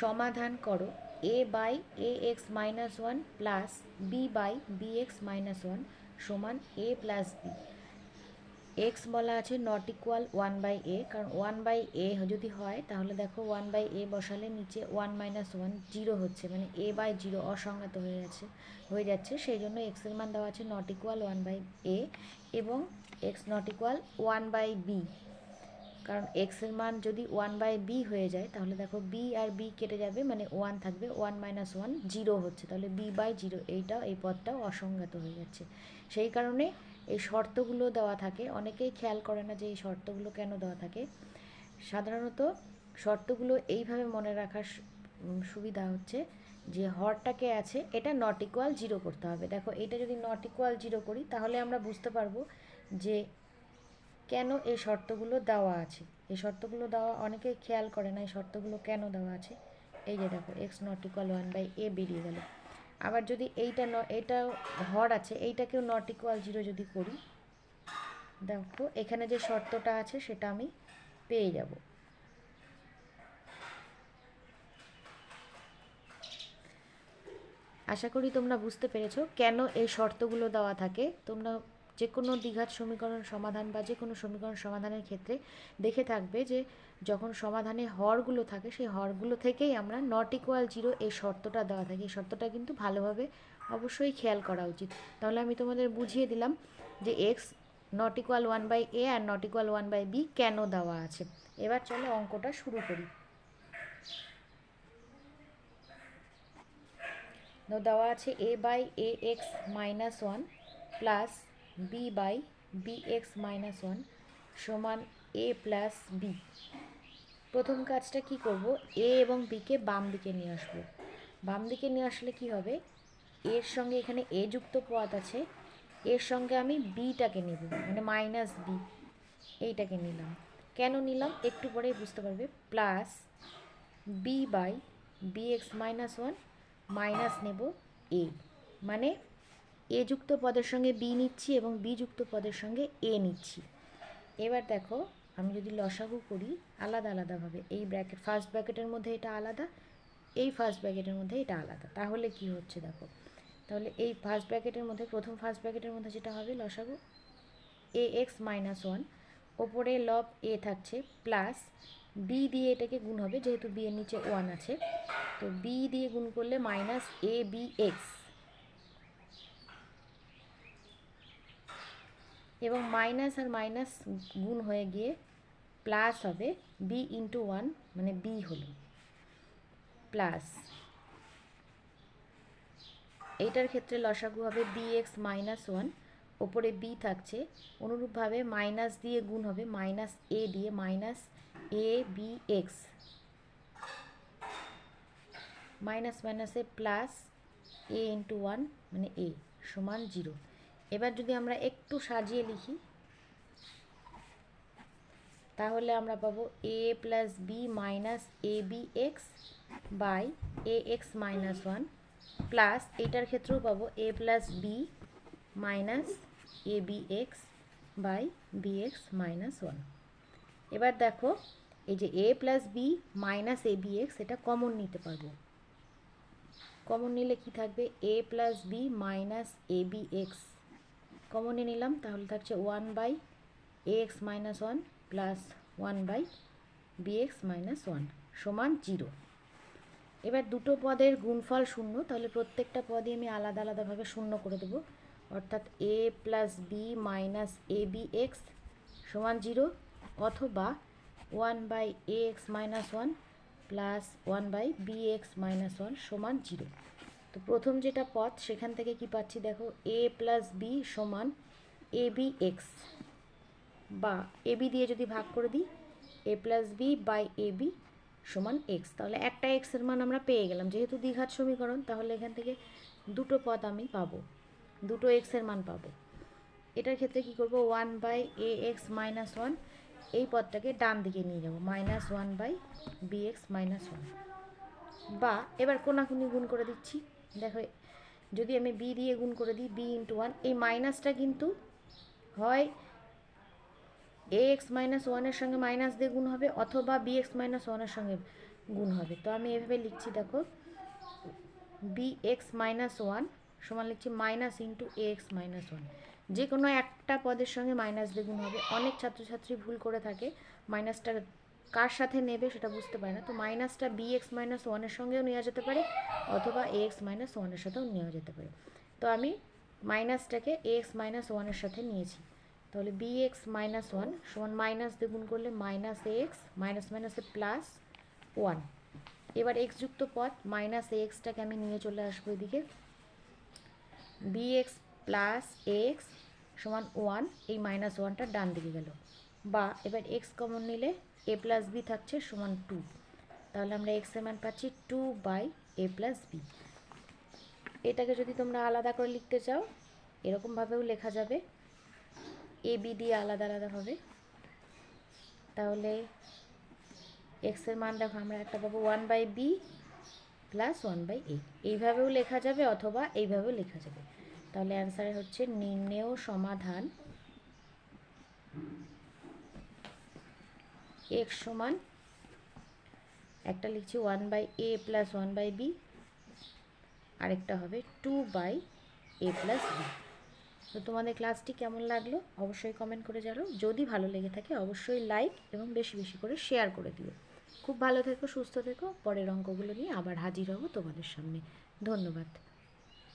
সমাধান করো A by A X minus one plus B by B X minus one সমান A plus B X বলা আছে not equal one by A কারণ one by এ যদি হয়, তাহলে দেখো ওয়ান বাই এ বসালে নিচে ওয়ান মাইনাস ওয়ান জিরো হচ্ছে মানে এ বাই জিরো অসংজ্ঞাত হয়ে যাচ্ছে হয়ে যাচ্ছে, সেই জন্য এক্সের মান দেওয়া আছে not equal one by A এবং X not equal one by B কারণ এক্সের মান যদি ওয়ান বাই বি হয়ে যায়, তাহলে দেখো বি আর বি কেটে যাবে মানে ওয়ান থাকবে ওয়ান মাইনাস ওয়ান জিরো হচ্ছে। তাহলে বি বাই জিরো এইটাও এই পদটাও অসংজ্ঞাত হয়ে যাচ্ছে। সেই কারণে এই শর্তগুলো দেওয়া থাকে। অনেকেই খেয়াল করে না যে এই শর্তগুলো কেন দেওয়া থাকে। সাধারণত শর্তগুলো এইভাবে মনে রাখার সুবিধা হচ্ছে যে হরটাকে আছে, এটা নট ইকুয়াল জিরো করতে হবে। দেখো, এটা যদি নট ইকুয়াল জিরো করি, তাহলে আমরা বুঝতে পারব যে কেন এই শর্তগুলো দেওয়া আছে? এই শর্তগুলো দেওয়া, অনেকেই খেয়াল করে না এই শর্তগুলো কেন দেওয়া আছে? এই যে দেখো X not equal one by A বেরিয়ে গেল। আবার যদি এইটা ন এটা হর আছে, এইটাকেও নট ইকুয়াল জিরো যদি করি, দেখো, এখানে যে শর্তটা আছে, সেটা আমি পেয়ে যাব। আশা করি তোমরা বুঝতে পেরেছ কেন এই শর্তগুলো দেওয়া থাকে। তোমরা যে কোনো দ্বিঘাত সমীকরণ সমাধান বা যে কোনো সমীকরণ সমাধানের ক্ষেত্রে দেখে থাকবে যে যখন সমাধানে হরগুলো থাকে, সেই হরগুলো থেকেই আমরা নট ইকুয়াল জিরো এই শর্তটা দেওয়া থাকে। এই শর্তটা কিন্তু ভালোভাবে অবশ্যই খেয়াল করা উচিত। তাহলে আমি তোমাদের বুঝিয়ে দিলাম যে X not equal one by A R not equal one by B কেন দেওয়া আছে। এবার চলো অঙ্কটা শুরু করি। দেওয়া আছে A by A X minus one plus B by B X minus one সমান এ প্লাস বি প্রথম কাজটা কি করব? এ এবং বিকে বাম দিকে নিয়ে আসব। বাম দিকে নিয়ে আসলে কি হবে? এর সঙ্গে এখানে এ যুক্ত পদ আছে। এর সঙ্গে আমি বিটাকে নেব মানে মাইনাস বি এইটাকে নিলাম। কেন নিলাম? একটু পরেই বুঝতে পারবে। Plus B by B X minus one minus নেব এ মানে এ যুক্ত পদের সঙ্গে বি নিচ্ছি এবং বি যুক্ত পদের সঙ্গে এ নিচ্ছি। এবার দেখো, আমি যদি লসাগু করি, আলাদা আলাদাভাবে এই ব্র্যাকেট ফার্স্ট ব্র্যাকেটের মধ্যে এটা আলাদা, এই ফার্স্ট ব্র্যাকেটের মধ্যে এটা আলাদা। তাহলে কি হচ্ছে দেখো? তাহলে এই ফার্স্ট ব্র্যাকেটের মধ্যে, প্রথম ফার্স্ট ব্র্যাকেটের মধ্যে যেটা হবে লসাগু? এ এক্স মাইনাস ওয়ান ওপরে লব এ থাকছে প্লাস বি দিয়ে এটাকে গুণ হবে, যেহেতু বি এর নিচে ওয়ান আছে, তো বি দিয়ে গুণ করলে মাইনাস এ বি এক্স এবং মাইনাস আর মাইনাস গুণ হয়ে গিয়ে প্লাস হবে বি ইন্টু ওয়ান মানে বি হলো। প্লাস এইটার ক্ষেত্রে লসাগু হবে বি এক্স মাইনাস ওয়ান ওপরে বি থাকছে। অনুরূপভাবে মাইনাস দিয়ে গুণ হবে মাইনাস এ দিয়ে minus A B X minus মাইনাসে প্লাস এ ইন্টু ওয়ান মানে এ সমান জিরো এবার যদি আমরা একটু সাজিয়ে লিখি, তাহলে আমরা পাবো A plus B minus A B X by A X minus one plus এটার ক্ষেত্রেও পাবো A plus B minus A B X by B X minus one এবার দেখো, এই যে A plus B minus A B X এটা common নিতে পারব। কমন নিলে কি থাকবে? A plus B minus A B X কমনে নিলাম, তাহলে থাকছে one by X minus one plus one by B X minus one সমান জিরো এবার দুটো পদের গুণফল শূন্য, তাহলে প্রত্যেকটা পদই আমি আলাদা আলাদাভাবে শূন্য করে দেবো। অর্থাৎ A plus B minus A B X সমান জিরো অথবা one by A X minus one plus one by B X minus one সমান জিরো তো প্রথম যেটা পথ, সেখান থেকে কি পাচ্ছি দেখো? এ প্লাস বি সমান এ বি এক্স বা এ বি দিয়ে যদি ভাগ করে দিই A plus B by A B সমান এক্স তাহলে একটা এক্সের মান আমরা পেয়ে গেলাম। যেহেতু দ্বিঘাত সমীকরণ, তাহলে এখান থেকে দুটো পদ আমি পাবো। দুটো এক্সের মান পাবো। এটার ক্ষেত্রে কি করব? One by A X minus one এই পদটাকে ডান দিকে নিয়ে যাব। Minus one by B X minus one বা এবার কোনাকুনি গুণ করে দিচ্ছি। দেখো, যদি আমি বি দিয়ে গুণ করে দিই বি ইন্টু ওয়ান এই মাইনাসটা কিন্তু হয় এ এক্স মাইনাস ওয়ানের সঙ্গে মাইনাস দিয়ে গুণ হবে, অথবা বি এক্স মাইনাস ওয়ানের সঙ্গে গুণ হবে। তো আমি এভাবে লিখছি, দেখো বি এক্স মাইনাস ওয়ান সমান লিখছি minus into A X minus one যে কোনো একটা পদের সঙ্গে মাইনাস দিয়ে গুণ হবে। অনেক ছাত্রছাত্রী ভুল করে থাকে মাইনাসটা কার সাথে নেবে সেটা বুঝতে পারে না। তো মাইনাসটা বি এক্স মাইনাস ওয়ানের সঙ্গেও নেওয়া যেতে পারে অথবা এ এক্স মাইনাস ওয়ানের সাথেও নেওয়া যেতে পারে। তো আমি মাইনাসটাকে এ এক্স মাইনাস ওয়ানের সাথে নিয়েছি। তাহলে বি এক্স মাইনাস ওয়ান সমান মাইনাস দিয়ে গুণ করলে মাইনাস এ এক্স মাইনাস মাইনাসে প্লাস ওয়ান এবার এক্স যুক্ত পদ মাইনাস এ এক্সটাকে আমি নিয়ে চলে আসব এদিকে। বি এক্স প্লাস এক্স সমান ওয়ান এই মাইনাস ওয়ানটা ডান দিকে গেল। বা এবার এক্স কমন নিলে এ প্লাস বি থাকছে সমান টু তাহলে আমরা এক্সের মান পাচ্ছি two by A plus B এটাকে যদি তোমরা আলাদা করে লিখতে চাও এরকমভাবেও লেখা যাবে। এ বি দিয়ে আলাদা আলাদাভাবে তাহলে এক্সের মান দেখো, আমরা একটা পাবো one by B plus one by A এইভাবেও লেখা যাবে অথবা এইভাবেও লেখা যাবে। তাহলে অ্যান্সার হচ্ছে নির্ণেয় সমাধান এক্স সমান, একটা লিখছি one by A plus one by B আরেকটা হবে two by A plus B তো তোমাদের ক্লাসটি কেমন লাগল? অবশ্যই কমেন্ট করে জানো যদি ভালো লেগে থাকে, অবশ্যই লাইক এবং বেশি বেশি করে শেয়ার করে দিও। খুব ভালো থেকো, সুস্থ থেকো। পরের অঙ্কগুলো নিয়ে আবার হাজির হব তোমাদের সামনে। ধন্যবাদ।